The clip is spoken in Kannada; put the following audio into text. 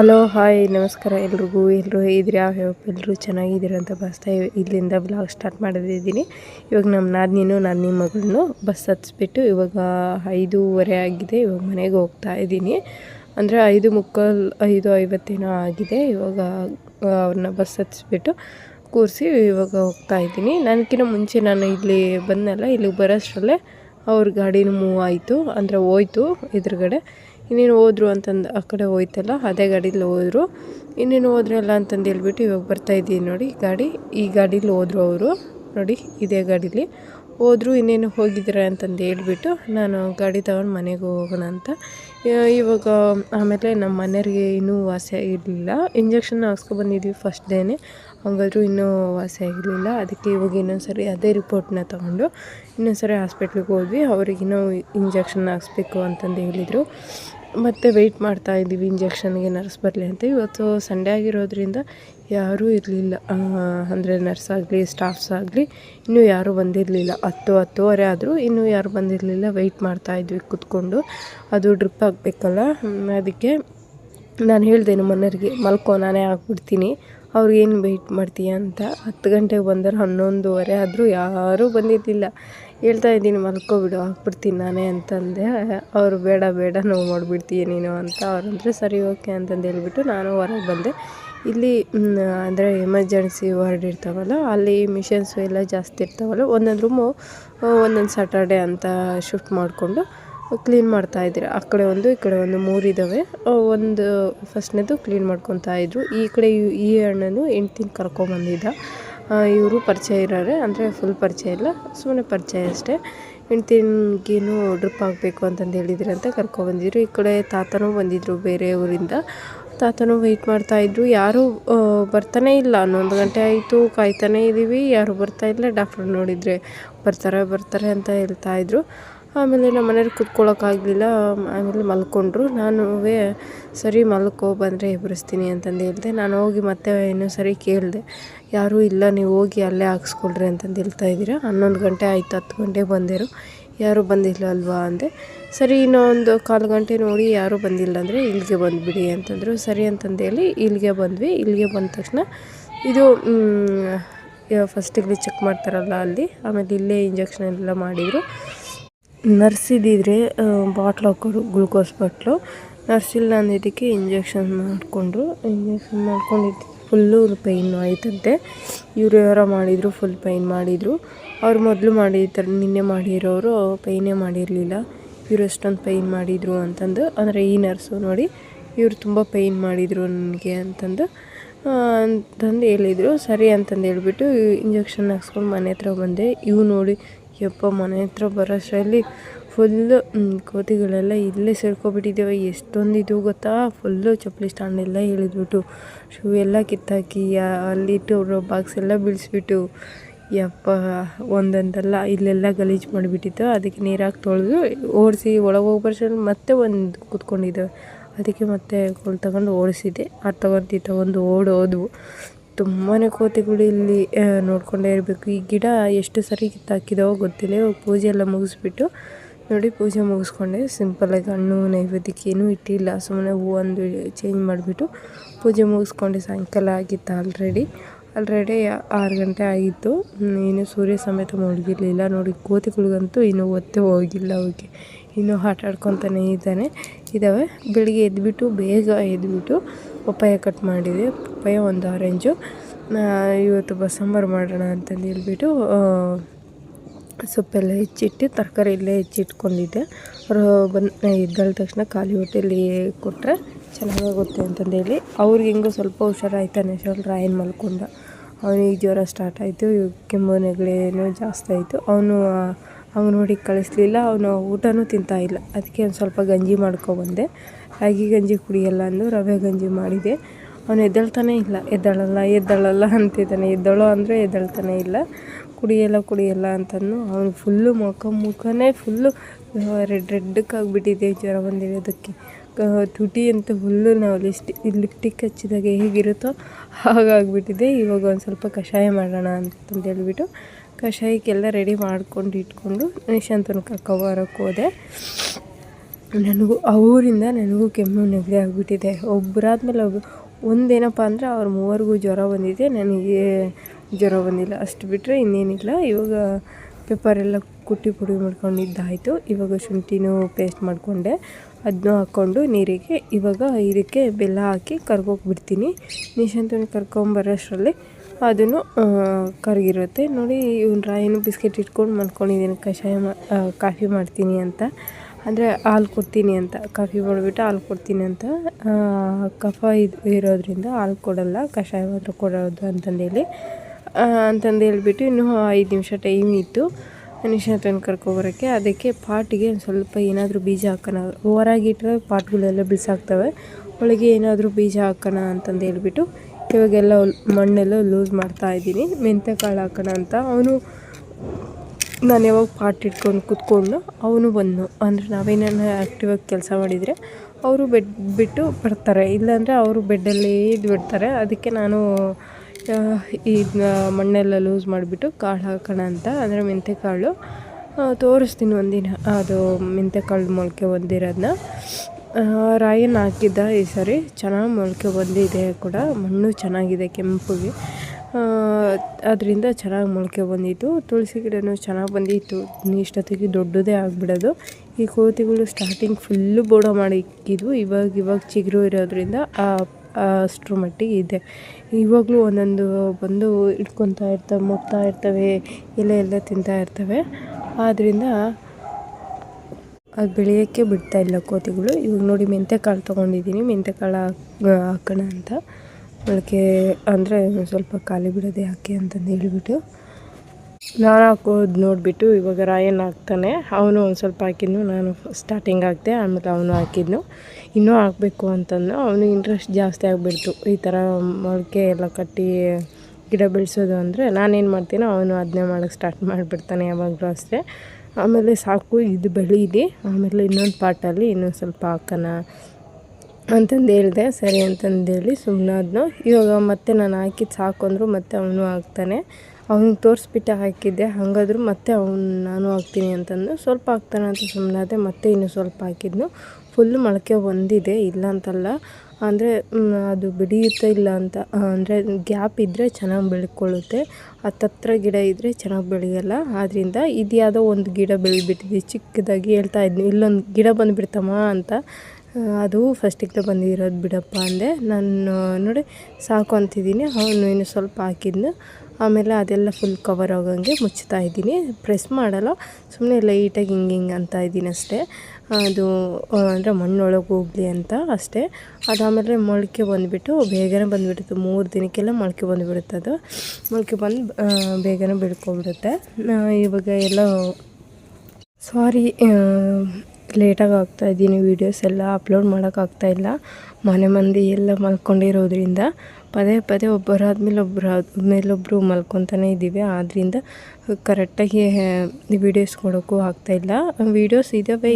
ಹಲೋ, ಹಾಯ್, ನಮಸ್ಕಾರ ಎಲ್ರಿಗೂ. ಎಲ್ಲರೂ ಇದ್ರಿ ಯಾವ ಎಲ್ಲರೂ ಚೆನ್ನಾಗಿದ್ದೀರ ಅಂತ ಬಸ್ತಾ ಇಲ್ಲಿಂದ ಬ್ಲಾಗ್ ಸ್ಟಾರ್ಟ್ ಮಾಡಿದ್ದೀನಿ ಇವಾಗ ನಮ್ಮ ನಾದಿನಿನೂ, ನಾದಿನಿ ಮಗಳನ್ನು ಬಸ್ ಹತ್ಸ್ಬಿಟ್ಟು ಇವಾಗ ಐದೂವರೆ ಆಗಿದೆ. ಇವಾಗ ಮನೆಗೆ ಹೋಗ್ತಾ ಇದ್ದೀನಿ. ಅಂದರೆ ಐದು ಮುಕ್ಕಾಲು, ಐದು ಐವತ್ತೇನೋ ಆಗಿದೆ. ಇವಾಗ ಅವ್ರನ್ನ ಬಸ್ ಹತ್ಸ್ಬಿಟ್ಟು ಕೂರಿಸಿ ಇವಾಗ ಹೋಗ್ತಾ ಇದ್ದೀನಿ. ನನಗಿಂತ ಮುಂಚೆ ನಾನು ಇಲ್ಲಿ ಬಂದಲ್ಲ ಇಲ್ಲಿಗೆ ಬರೋಷ್ಟರಲ್ಲೇ ಅವ್ರ ಗಾಡಿನೂ ಮೂವ್ ಆಯಿತು. ಅಂದರೆ ಹೋಯ್ತು ಎದುರುಗಡೆ. ಇನ್ನೇನು ಹೋದ್ರು ಅಂತಂದು ಆ ಕಡೆ ಹೋಯ್ತಲ್ಲ, ಅದೇ ಗಾಡೀಲಿ ಹೋದ್ರು. ಇನ್ನೇನು ಹೋದ್ರಲ್ಲ ಅಂತಂದು ಹೇಳ್ಬಿಟ್ಟು ಇವಾಗ ಬರ್ತಾ ಇದ್ದೀನಿ ನೋಡಿ ಗಾಡಿ. ಈ ಗಾಡೀಲಿ ಹೋದ್ರು ಅವರು. ನೋಡಿ ಇದೇ ಗಾಡೀಲಿ. ಹೋದರು ಇನ್ನೇನು ಹೋಗಿದ್ದೀರಾ ಅಂತಂದು ಹೇಳ್ಬಿಟ್ಟು ನಾನು ಗಾಡಿ ತಗೊಂಡು ಮನೆಗೆ ಹೋಗೋಣ ಅಂತ. ಇವಾಗ ಆಮೇಲೆ ನಮ್ಮ ಮನೆಯವ್ರಿಗೆ ಇನ್ನೂ ವಾಸಿ ಆಗಿರಲಿಲ್ಲ. Injection ಹಾಕ್ಸ್ಕೊಬಂದಿದ್ವಿ first ಡೇನೆ. ಹಂಗಾದ್ರೂ ಇನ್ನೂ ವಾಸಿ ಆಗಿರಲಿಲ್ಲ. ಅದಕ್ಕೆ ಇವಾಗ ಇನ್ನೊಂದು ಸರಿ ಅದೇ ರಿಪೋರ್ಟ್ನ ತೊಗೊಂಡು ಇನ್ನೊಂದು ಸರಿ ಹಾಸ್ಪಿಟ್ಲಿಗೆ ಹೋದ್ವಿ. ಅವ್ರಿಗೆ ಇನ್ನೂ ಇಂಜೆಕ್ಷನ್ ಹಾಕ್ಸ್ಬೇಕು ಅಂತಂದು ಹೇಳಿದರು. ಮತ್ತು ವೆಯ್ಟ್ ಮಾಡ್ತಾ ಇದ್ದೀವಿ ಇಂಜೆಕ್ಷನ್ಗೆ ನರ್ಸ್ ಬರಲಿ ಅಂತ. ಇವತ್ತು ಸಂಡೇ ಆಗಿರೋದ್ರಿಂದ ಯಾರೂ ಇರಲಿಲ್ಲ. ಅಂದರೆ ನರ್ಸ್ ಆಗಲಿ ಸ್ಟಾಫ್ಸ್ ಆಗಲಿ, ಇನ್ನೂ ಯಾರೂ ಬಂದಿರಲಿಲ್ಲ. ಹತ್ತು, ಹತ್ತುವರೆ ಆದರೂ ಇನ್ನೂ ಯಾರು ಬಂದಿರಲಿಲ್ಲ. ವೆಯ್ಟ್ ಮಾಡ್ತಾಯಿದ್ವಿ ಕೂತ್ಕೊಂಡು. ಅದು ಡ್ರಿಪ್ ಆಗಬೇಕಲ್ಲ. ಅದಕ್ಕೆ ನಾನು ಹೇಳಿದೆ ನಮ್ಮ ಮನೆಯವ್ರಿಗೆ, ಮಲ್ಕೋ, ನಾನೇ ಆಗ್ಬಿಡ್ತೀನಿ. ಅವ್ರಿಗೇನು ವೆಯ್ಟ್ ಮಾಡ್ತೀಯ ಅಂತ. ಹತ್ತು ಗಂಟೆಗೆ ಬಂದರೆ ಹನ್ನೊಂದುವರೆ ಆದರೂ ಯಾರೂ ಬಂದಿದ್ದಿಲ್ಲ ಹೇಳ್ತಾ ಇದ್ದೀನಿ ಮಲ್ಕೋಬಿಡು ಹಾಕ್ಬಿಡ್ತೀನಿ ನಾನೇ ಅಂತಂದೆ. ಅವರು ಬೇಡ ಬೇಡ, ನೋವು ಮಾಡಿಬಿಡ್ತೀಯ ನೀನು ಅಂತ ಅಂದರೆ, ಸರಿ, ಓಕೆ ಅಂತಂದು ಹೇಳಿಬಿಟ್ಟು ನಾನು ಹೊರಗೆ ಬಂದೆ. ಇಲ್ಲಿ ಅಂದರೆ ಎಮರ್ಜೆನ್ಸಿ ವಾರ್ಡ್ ಇರ್ತಾವಲ್ಲ, ಅಲ್ಲಿ ಮಿಷನ್ಸು ಎಲ್ಲ ಜಾಸ್ತಿ ಇರ್ತಾವಲ್ಲ, ಒಂದೊಂದು ರೂಮು ಒಂದೊಂದು ಸಾಟರ್ಡೆ ಅಂತ ಶಿಫ್ಟ್ ಮಾಡಿಕೊಂಡು ಕ್ಲೀನ್ ಮಾಡ್ತಾ ಮಾಡ್ತಾಯಿದ್ರು ಆ ಕಡೆ ಒಂದು, ಈ ಕಡೆ ಒಂದು ಮೂರಿದ್ದಾವೆ ಒಂದು ಫಸ್ಟ್ನೇದು ಕ್ಲೀನ್ ಮಾಡ್ಕೊತಾ ಇದ್ರು. ಈ ಕಡೆ ಈ ಹಣ್ಣನ್ನು ಹೆಂಡ್ತಿನ ಕರ್ಕೊಂಬಂದಿದ್ದ. ಇವರು ಪರಿಚಯ ಇರೋರೆ, ಅಂದರೆ ಫುಲ್ ಪರಿಚಯ ಇಲ್ಲ ಸುಮ್ಮನೆ ಪರಿಚಯ ಅಷ್ಟೇ. ಹೆಂಡ್ತಿನ್ಗೇನು ಡ್ರಿಪ್ ಆಗಬೇಕು ಅಂತಂದು ಹೇಳಿದ್ರು ಅಂತ ಕರ್ಕೊಬಂದಿದ್ರು ಈ ಕಡೆ ತಾತನೂ ಬಂದಿದ್ದರು ಬೇರೆ ಊರಿಂದ. ತಾತನೂ ವೆಯ್ಟ್ ಮಾಡ್ತಾಯಿದ್ರು ಯಾರೂ ಬರ್ತಾನೇ ಇಲ್ಲ. ಹನ್ನೊಂದು ಗಂಟೆ ಆಯಿತು, ಕಾಯ್ತಾನೇ ಇದ್ದೀವಿ ಯಾರೂ ಬರ್ತಾಯಿಲ್ಲ ಡಾಕ್ಟ್ರು ನೋಡಿದರೆ ಬರ್ತಾರೆ ಬರ್ತಾರೆ ಅಂತ ಹೇಳ್ತಾಯಿದ್ರು ಆಮೇಲೆ ನಮ್ಮ ಮನೆಯವ್ರು ಕುತ್ಕೊಳ್ಳೋಕ್ಕಾಗಲಿಲ್ಲ ಆಮೇಲೆ ಮಲ್ಕೊಂಡ್ರು. ನಾನು ಸರಿ ಮಲ್ಕೋ, ಬಂದರೆ ಎಬ್ಬರಿಸ್ತೀನಿ ಅಂತಂದು ಹೇಳಿದೆ. ನಾನು ಹೋಗಿ ಮತ್ತೆ ಇನ್ನೂ ಸರಿ ಕೇಳಿದೆ. ಯಾರೂ ಇಲ್ಲ, ನೀವು ಹೋಗಿ ಅಲ್ಲೇ ಹಾಕ್ಸ್ಕೊಳ್ರಿ ಅಂತಂದು ಹೇಳ್ತಾ ಇದ್ದೀರಾ. ಹನ್ನೊಂದು ಗಂಟೆ ಆಯ್ತು, ಹತ್ತು ಗಂಟೆ ಬಂದಿರು. ಯಾರೂ ಬಂದಿಲ್ಲ ಅಲ್ವಾ ಅಂದೆ. ಸರಿ, ಇನ್ನೊಂದು ಕಾಲು ಗಂಟೆ ನೋಡಿ ಯಾರೂ ಬಂದಿಲ್ಲ ಅಂದರೆ ಇಲ್ಲಿಗೆ ಬಂದುಬಿಡಿ ಅಂತಂದರು. ಸರಿ ಅಂತಂದೇಳಿ ಇಲ್ಲಿಗೆ ಬಂದ್ವಿ. ಇಲ್ಲಿಗೆ ಬಂದ ತಕ್ಷಣ ಇದು ಫಸ್ಟಿಗೆ ಚೆಕ್ ಮಾಡ್ತಾರಲ್ಲ ಅಲ್ಲಿ. ಆಮೇಲೆ ಇಲ್ಲೇ ಇಂಜೆಕ್ಷನ್ ಎಲ್ಲ ಮಾಡಿದರು. ನರ್ಸ್ ಇದ್ದಿದ್ರೆ ಬಾಟ್ಲ್ ಹಾಕೋರು, ಗ್ಲುಕೋಸ್ ಬಾಟ್ಲು. ನರ್ಸ್ ಇಲ್ಲ ಅಂದಿದ್ದಕ್ಕೆ ಇಂಜೆಕ್ಷನ್ ಮಾಡಿಕೊಂಡ್ರು. ಇಂಜೆಕ್ಷನ್ ಮಾಡ್ಕೊಂಡಿದ್ದು ಫುಲ್ಲು ಪೈನು ಆಯ್ತಂತೆ ಇವರು ಯಾರೋ ಮಾಡಿದರು, ಫುಲ್ ಪೈನ್ ಮಾಡಿದರು. ಅವ್ರು ಮೊದಲು ಮಾಡಿರ್ತಾರೆ, ನಿನ್ನೆ ಮಾಡಿರೋರು, ಪೈನೇ ಮಾಡಿರಲಿಲ್ಲ. ಇವರು ಎಷ್ಟೊಂದು ಪೈನ್ ಮಾಡಿದರು ಅಂತಂದು. ಅಂದರೆ ಈ ನರ್ಸು ನೋಡಿ, ಇವರು ತುಂಬ ಪೈನ್ ಮಾಡಿದರು ನನಗೆ ಅಂತಂದು ಅಂತಂದು ಹೇಳಿದರು. ಸರಿ ಅಂತಂದು ಹೇಳ್ಬಿಟ್ಟು ಇಂಜೆಕ್ಷನ್ ಹಾಕ್ಸ್ಕೊಂಡು ಮನೆ ಹತ್ರ ಬಂದೆ. ಇವು ನೋಡಿ ಯಪ್ಪ ಮನೆ ಹತ್ರ ಬರೋಷ್ಟರಲ್ಲಿ ಫುಲ್ಲು ಕೋತಿಗಳೆಲ್ಲ ಇಲ್ಲೇ ಸೇರ್ಕೊಬಿಟ್ಟಿದ್ದೇವೆ. ಎಷ್ಟೊಂದು ಇದು ಗೊತ್ತಾ? ಫುಲ್ಲು ಚಪ್ಪಲಿ ಸ್ಟ್ಯಾಂಡೆಲ್ಲ ಇಳಿದ್ಬಿಟ್ಟು ಶೂ ಎಲ್ಲ ಕಿತ್ತಾಕಿ ಅಲ್ಲಿಟ್ಟು ಬಾಕ್ಸ್ ಎಲ್ಲ ಬಿಡಿಸ್ಬಿಟ್ಟು ಯಪ್ಪ, ಒಂದೊಂದೆಲ್ಲ ಇಲ್ಲೆಲ್ಲ ಗಲೀಜು ಮಾಡಿಬಿಟ್ಟಿತ್ತು. ಅದಕ್ಕೆ ನೀರಾಕಿ ತೊಳೆದು ಓಡಿಸಿ ಒಳಗೆ ಹೋಗಿ ಬರೋಷ್ಟ್ರಲ್ಲಿ ಮತ್ತೆ ಒಂದು ಕೂತ್ಕೊಂಡಿದ್ದೇವೆ. ಅದಕ್ಕೆ ಮತ್ತೆ ಕೋಲ್ ತಗೊಂಡು ಓಡಿಸಿದೆ ಅದು ತಗೊಂಡು ತಗೊಂಡು ಓಡೋದ್ವು. ತುಂಬಾ ಕೋತಿಗಳು ಇಲ್ಲಿ ನೋಡಿಕೊಂಡೇ ಇರಬೇಕು. ಈ ಗಿಡ ಎಷ್ಟು ಸರಿ ಕಿತ್ತಾಕಿದಾವೋ ಗೊತ್ತಿಲ್ಲ ಪೂಜೆ ಎಲ್ಲ ಮುಗಿಸ್ಬಿಟ್ಟು ನೋಡಿ, ಪೂಜೆ ಮುಗಿಸ್ಕೊಂಡೆ. ಸಿಂಪಲಾಗಿ ಹಣ್ಣು, ನೈವೇದ್ಯಕ್ಕೆ ಏನೂ ಇಟ್ಟಿಲ್ಲ. ಸುಮ್ಮನೆ ಹೂ ಒಂದು ಚೇಂಜ್ ಮಾಡಿಬಿಟ್ಟು ಪೂಜೆ ಮುಗಿಸ್ಕೊಂಡೆ. ಸಾಯಂಕಾಲ ಆಗಿತ್ತು ಆಲ್ರೆಡಿ ಆಲ್ರೆಡಿ ಆರು ಗಂಟೆ ಆಗಿತ್ತು. ಇನ್ನು ಸೂರ್ಯ ಸಮೇತ ಮುಳುಗಿರಲಿಲ್ಲ. ನೋಡಿ, ಕೋತಿಗಳಿಗಂತೂ ಇನ್ನೂ ಒತ್ತೆ ಹೋಗಿಲ್ಲ ಅವಕ್ಕೆ. ಇನ್ನೂ ಆಟ ಆಡ್ಕೊತಾನೆ ಇದ್ದಾನೆ. ಇದ್ದಾವೆ ಬೆಳಿಗ್ಗೆ ಎದ್ದುಬಿಟ್ಟು ಬೇಗ ಎದ್ದುಬಿಟ್ಟು ಪಪ್ಪಾಯ ಕಟ್ ಮಾಡಿದೆ. ಪಪ್ಪಾಯ ಒಂದು ಆರೆಂಜು ಇವತ್ತು ಬಸ್ಸಾಂಬಾರು ಮಾಡೋಣ ಅಂತಂದು ಹೇಳ್ಬಿಟ್ಟು ಸೊಪ್ಪೆಲ್ಲ ಹೆಚ್ಚಿಟ್ಟು, ತರಕಾರಿ ಎಲ್ಲ ಹೆಚ್ಚಿಟ್ಕೊಂಡಿದ್ದೆ. ಅವರು ಬಂದು ಎದ್ದೇಳ ತಕ್ಷಣ ಖಾಲಿ ಹೊಟ್ಟೆಯಲ್ಲಿ ಕೊಟ್ಟರೆ ಚೆನ್ನಾಗಾಗುತ್ತೆ ಅಂತಂದೇಳಿ ಅವ್ರಿಗೆ ಹೆಂಗೋ ಸ್ವಲ್ಪ ಹುಷಾರಾಯ್ತಾನೆ ಸ್ವಲ್ಪ ರಾಯನ್ ಮಲ್ಕೊಂಡ. ಅವನಿಗೆ ಜ್ವರ ಸ್ಟಾರ್ಟ್ ಆಯಿತು ಕೆಮ್ಮು ನೆಗಡಿನೂ ಜಾಸ್ತಿ ಆಯಿತು. ಅವನು ಅಂಗನವಾಡಿಗೆ ಕಳಿಸ್ಲಿಲ್ಲ, ಅವನು ಊಟನೂ ತಿಂತಾಯಿಲ್ಲ ಅದಕ್ಕೆ ಒಂದು ಸ್ವಲ್ಪ ಗಂಜಿ ಮಾಡ್ಕೊಬಂದೆ ರಾಗಿ ಗಂಜಿ ಕುಡಿಯಲ್ಲ ಅಂದು ರವೆ ಗಂಜಿ ಮಾಡಿದೆ. ಅವನು ಎದ್ದೇಳ್ತಾನೇ ಇಲ್ಲ. ಎದ್ದಳಲ್ಲ ಎದ್ದಳಲ್ಲ ಅಂತಿದ್ದಾನೆ. ಎದ್ದೇಳೋ ಅಂದರೆ ಎದ್ದೇಳ್ತಾನೆ ಇಲ್ಲ. ಕುಡಿಯಲ್ಲ ಕುಡಿಯಲ್ಲ ಅಂತಂದು ಅವನು ಫುಲ್ಲು ಮುಖ, ಮುಖನೇ ಫುಲ್ಲು ರೆಡ್ ರೆಡ್ಡಕ್ಕೆ ಆಗಿಬಿಟ್ಟಿದೆ ಜ್ವರ ಬಂದಿರೋದಕ್ಕೆ. ತುಟಿ ಅಂತ ಫುಲ್ಲು ನಾವು ಲಿಸ್ಟಿ ಲಿಪ್ಟಿಕ್ ಹಚ್ಚಿದಾಗ ಹೇಗಿರುತ್ತೋ ಹಾಗಾಗಿಬಿಟ್ಟಿದೆ. ಇವಾಗ ಒಂದು ಸ್ವಲ್ಪ ಕಷಾಯ ಮಾಡೋಣ ಅಂತಂದು ಹೇಳ್ಬಿಟ್ಟು ಕಷಾಯಕ್ಕೆಲ್ಲ ರೆಡಿ ಮಾಡ್ಕೊಂಡು ಇಟ್ಕೊಂಡು ನಿಶಾಂತನ ಕರ್ಕೊಬರೋಕ್ಕೆ ಹೋದೆ. ನನಗೂ, ಅವರಿಂದ ನನಗೂ ಕೆಮ್ಮು ನೆಗಡಿ ಆಗಿಬಿಟ್ಟಿದೆ. ಒಬ್ಬರಾದ್ಮೇಲೆ ಒಬ್ಬರು ಒಂದೇನಪ್ಪ ಅಂದರೆ ಅವ್ರ ಮೂವರಿಗೂ ಜ್ವರ ಬಂದಿದೆ. ನನಗೆ ಜ್ವರ ಬಂದಿಲ್ಲ. ಅಷ್ಟು ಬಿಟ್ಟರೆ ಇನ್ನೇನಿಲ್ಲ. ಇವಾಗ ಪೆಪ್ಪರೆಲ್ಲ ಕುಟ್ಟಿ ಪುಡಿ ಮಾಡ್ಕೊಂಡಿದ್ದಾಯಿತು. ಇವಾಗ ಶುಂಠಿನೂ ಪೇಸ್ಟ್ ಮಾಡಿಕೊಂಡೆ. ಅದನ್ನೂ ಹಾಕ್ಕೊಂಡು ನೀರಿಗೆ, ಇವಾಗ ಇದಕ್ಕೆ ಬೆಲ್ಲ ಹಾಕಿ ಕರ್ಗೋಗ್ಬಿಡ್ತೀನಿ ನಿಶಾಂತನ ಕರ್ಕೊಂಬರೋಷ್ಟರಲ್ಲಿ ಅದನ್ನು ಕರಗಿರುತ್ತೆ. ನೋಡಿ, ಇವನು ರಾಯಿನೂ ಬಿಸ್ಕೆಟ್ ಇಟ್ಕೊಂಡು ಮಾಡ್ಕೊಂಡಿದ್ದೀನಿ ಕಷಾಯ ಮಾ ಕಾಫಿ ಮಾಡ್ತೀನಿ ಅಂತ. ಅಂದರೆ ಹಾಲು ಕೊಡ್ತೀನಿ ಅಂತ, ಕಾಫಿ ಮಾಡಿಬಿಟ್ಟು ಹಾಲು ಕೊಡ್ತೀನಿ ಅಂತ. ಕಫ ಇದು ಇರೋದ್ರಿಂದ ಹಾಲು ಕೊಡಲ್ಲ, ಕಷಾಯ ಮಾತ್ರ ಕೊಡೋದು ಅಂತಂದೇಳಿ. ಅಂತಂದು ಹೇಳ್ಬಿಟ್ಟು ಇನ್ನೂ ಐದು ನಿಮಿಷ ಟೈಮ್ ಇತ್ತು. ನಿಶಾಂತನ ಕರ್ಕೊಬರೋಕ್ಕೆ, ಅದಕ್ಕೆ ಪಾಟಿಗೆ ಸ್ವಲ್ಪ ಏನಾದರೂ ಬೀಜ ಹಾಕೋಣ. ಹೊರಗಿಟ್ರೆ ಪಾಟ್ಗಳೆಲ್ಲ ಬಿಸಾಕ್ತವೆ. ಒಳಗೆ ಏನಾದರೂ ಬೀಜ ಹಾಕೋಣ ಅಂತಂದು ಹೇಳ್ಬಿಟ್ಟು ಇವಾಗೆಲ್ಲ ಮಣ್ಣೆಲ್ಲ ಲೂಸ್ ಮಾಡ್ತಾ ಇದ್ದೀನಿ. ಮೆಂತ್ಯ ಕಾಳು ಹಾಕೋಣ ಅಂತ. ಅವನು ನಾನು ಯಾವಾಗ ಪಾಟ್ ಇಟ್ಕೊಂಡು ಕೂತ್ಕೊಂಡು ಅವನು ಬಂದನು ಅಂದರೆ ನಾವೇನೇನು ಆ್ಯಕ್ಟಿವಾಗಿ ಕೆಲಸ ಮಾಡಿದರೆ ಅವರು ಬೆಡ್ ಬಿಟ್ಟು ಬರ್ತಾರೆ. ಇಲ್ಲಾಂದರೆ ಅವರು ಬೆಡ್ಡಲ್ಲೇ ಇದು ಬಿಡ್ತಾರೆ. ಅದಕ್ಕೆ ನಾನು ಇದನ್ನ ಮಣ್ಣೆಲ್ಲ ಲೂಸ್ ಮಾಡಿಬಿಟ್ಟು ಕಾಳು ಹಾಕೋಣ ಅಂತ, ಅಂದರೆ ಮೆಂತ್ಯ ಕಾಳು ತೋರಿಸ್ತೀನಿ ಒಂದಿನ. ಅದು ಮೆಂತ್ಯ ಕಾಳು ಮೊಳಕೆ ಬಂದಿರೋದನ್ನ ರಾಯನ್ ಹಾಕಿದ್ದ ಈ ಸರಿ. ಚೆನ್ನಾಗಿ ಮೊಳಕೆ ಬಂದಿದೆ ಕೂಡ. ಮಣ್ಣು ಚೆನ್ನಾಗಿದೆ ಕೆಂಪುಗೆ. ಅದರಿಂದ ಚೆನ್ನಾಗಿ ಮೊಳಕೆ ಬಂದಿತ್ತು. ತುಳಸಿ ಗಿಡನೂ ಚೆನ್ನಾಗಿ ಬಂದಿತ್ತು. ಇಷ್ಟೊತ್ತಿಗೆ ದೊಡ್ಡದೇ ಆಗಿಬಿಡೋದು. ಈ ಕೋತಿಗಳು ಸ್ಟಾರ್ಟಿಂಗ್ ಫುಲ್ಲು ಬೋಡ ಮಾಡಿಕ್ಕಿದ್ವು. ಇವಾಗ ಇವಾಗ ಚಿಗುರು ಇರೋದ್ರಿಂದ ಅಷ್ಟರ ಮಟ್ಟಿಗೆ ಇದೆ. ಇವಾಗಲೂ ಒಂದೊಂದು ಬಂದು ಇಟ್ಕೊತಾ ಇರ್ತವೆ ಮುಗ್ತಾ ಇರ್ತವೆ. ಎಲೆ ಎಲ್ಲ ತಿಂತಾ ಇರ್ತವೆ. ಆದ್ದರಿಂದ ಅದು ಬೆಳೆಯೋಕ್ಕೆ ಬಿಡ್ತಾ ಇಲ್ಲ ಕೋತಿಗಳು. ಇವಾಗ ನೋಡಿ ಮೆಂತ್ಯ ಕಾಳು ತೊಗೊಂಡಿದ್ದೀನಿ. ಮೆಂತ್ಯ ಕಾಳು ಹಾಕೋಣ ಅಂತ. ಮೊಳಕೆ ಅಂದರೆ ಸ್ವಲ್ಪ ಖಾಲಿ ಬಿಡೋದೆ ಯಾಕೆ ಅಂತಂದು ಹೇಳಿಬಿಟ್ಟು ನಾನು ಹಾಕೋದು ನೋಡಿಬಿಟ್ಟು ಇವಾಗ ರಾಯನ್ ಹಾಕ್ತಾನೆ. ಅವನು ಒಂದು ಸ್ವಲ್ಪ ಹಾಕಿದ್ನು, ನಾನು ಸ್ಟಾರ್ಟಿಂಗ್ ಹಾಕಿದೆ, ಆಮೇಲೆ ಅವನು ಹಾಕಿದ್ನು. ಇನ್ನೂ ಹಾಕಬೇಕು ಅಂತಂದು ಅವನು ಇಂಟ್ರೆಸ್ಟ್ ಜಾಸ್ತಿ ಆಗಿಬಿಡ್ತು. ಈ ಥರ ಮೊಳಕೆ ಎಲ್ಲ ಕಟ್ಟಿ ಗಿಡ ಬೆಳೆಸೋದು ಅಂದರೆ ನಾನೇನು ಮಾಡ್ತೀನೋ ಅವನು ಅದನ್ನೇ ಮಾಡೋಕ್ಕೆ ಸ್ಟಾರ್ಟ್ ಮಾಡಿಬಿಡ್ತಾನೆ ಯಾವಾಗಲೂ ಅಷ್ಟೇ. ಆಮೇಲೆ ಸಾಕು, ಇದು ಬೆಳೀಲಿ. ಆಮೇಲೆ ಇನ್ನೊಂದು ಪಾಟಲ್ಲಿ ಇನ್ನೊಂದು ಸ್ವಲ್ಪ ಹಾಕೋಣ. ಅಂತಂದು ಹೇಳಿದೆ ಸರಿ ಅಂತಂದೇಳಿ ಸುಮ್ಮನಾದ್ನು ಇವಾಗ ಮತ್ತೆ ನಾನು ಹಾಕಿದ್ದು ಸಾಕು ಅಂದರು ಮತ್ತೆ ಅವನು ಹಾಕ್ತಾನೆ. ಅವ್ನಿಗೆ ತೋರಿಸ್ಬಿಟ್ಟು ಹಾಕಿದ್ದೆ, ಹಾಗಾದ್ರೂ ಮತ್ತೆ ಅವ್ನು ನಾನು ಹಾಕ್ತೀನಿ ಅಂತಂದು ಸ್ವಲ್ಪ ಹಾಕ್ತಾನೆ ಅಂತ ಸುಮ್ಮನಾದೆ ಮತ್ತೆ ಇನ್ನು ಸ್ವಲ್ಪ ಹಾಕಿದ್ನು. ಫುಲ್ ಮೊಳಕೆ ಬಂದಿದೆ ಇಲ್ಲ ಅಂತಲ್ಲ. ಅಂದರೆ ಅದು ಬಿಡಿಯುತ್ತೆ ಇಲ್ಲ ಅಂತ, ಅಂದರೆ ಗ್ಯಾಪ್ ಇದ್ದರೆ ಚೆನ್ನಾಗಿ ಬೆಳ್ಕೊಳ್ಳುತ್ತೆ. ಹತ್ತತ್ರ ಗಿಡ ಇದ್ದರೆ ಚೆನ್ನಾಗಿ ಬೆಳೆಯಲ್ಲ. ಆದ್ದರಿಂದ ಇದು ಯಾವುದೋ ಒಂದು ಗಿಡ ಬೆಳೆದ್ಬಿಟ್ಟಿದೆ. ಚಿಕ್ಕದಾಗಿ ಹೇಳ್ತಾ ಇದ್ನು, ಇಲ್ಲೊಂದು ಗಿಡ ಬಂದುಬಿಡ್ತಮ್ಮ ಅಂತ. ಅದು ಫಸ್ಟಿಗೆ ಬಂದಿರೋದು ಬಿಡಪ್ಪ ಅಂದೆ. ನಾನು ನೋಡಿ ಸಾಕು ಅಂತಿದ್ದೀನಿ. ಅವನು ಇನ್ನು ಸ್ವಲ್ಪ ಹಾಕಿದ್ನು. ಆಮೇಲೆ ಅದೆಲ್ಲ ಫುಲ್ ಕವರ್ ಆಗೋಂಗೆ ಮುಚ್ತಾ ಇದ್ದೀನಿ. ಪ್ರೆಸ್ ಮಾಡಲ್ಲ. ಸುಮ್ಮನೆ ಲೈಟಾಗಿ ಹಿಂಗೆ ಹಿಂಗೆ ಅಂತ ಇದ್ದೀನಿ ಅಷ್ಟೇ. ಅದು ಅಂದರೆ ಮಣ್ಣೊಳಗೆ ಹೋಗಲಿ ಅಂತ ಅಷ್ಟೇ. ಅದಾದಮೇಲೆ ಮೊಳಕೆ ಬಂದುಬಿಟ್ಟು, ಬೇಗನೆ ಬಂದುಬಿಡುತ್ತೆ. ಮೂರು ದಿನಕ್ಕೆಲ್ಲ ಮೊಳಕೆ ಬಂದುಬಿಡುತ್ತೆ ಅದು. ಮೊಳಕೆ ಬಂದು ಬೇಗನೆ ಬಿಡ್ಕೊಂಡ್ಬಿಡುತ್ತೆ. ಇವಾಗ ಎಲ್ಲ ಸಾರಿ ಲೇಟಾಗಿ ಆಗ್ತಾಯಿದ್ದೀನಿ ವೀಡಿಯೋಸ್ ಎಲ್ಲ ಅಪ್ಲೋಡ್ ಮಾಡೋಕ್ಕಾಗ್ತಾಯಿಲ್ಲ ಮನೆ ಮಂದಿ ಎಲ್ಲ ಮಲ್ಕೊಂಡಿರೋದ್ರಿಂದ ಪದೇ ಪದೇ ಒಬ್ಬರಾದ್ಮೇಲೆ ಒಬ್ಬರು ಮೇಲೊಬ್ಬರು ಮಲ್ಕೊತಾನೆ ಇದ್ದೀವಿ. ಆದ್ದರಿಂದ ಕರೆಕ್ಟಾಗಿ ವೀಡಿಯೋಸ್ ಕೊಡೋಕ್ಕೂ ಆಗ್ತಾಯಿಲ್ಲ ವೀಡಿಯೋಸ್ ಇದ್ದಾವೆ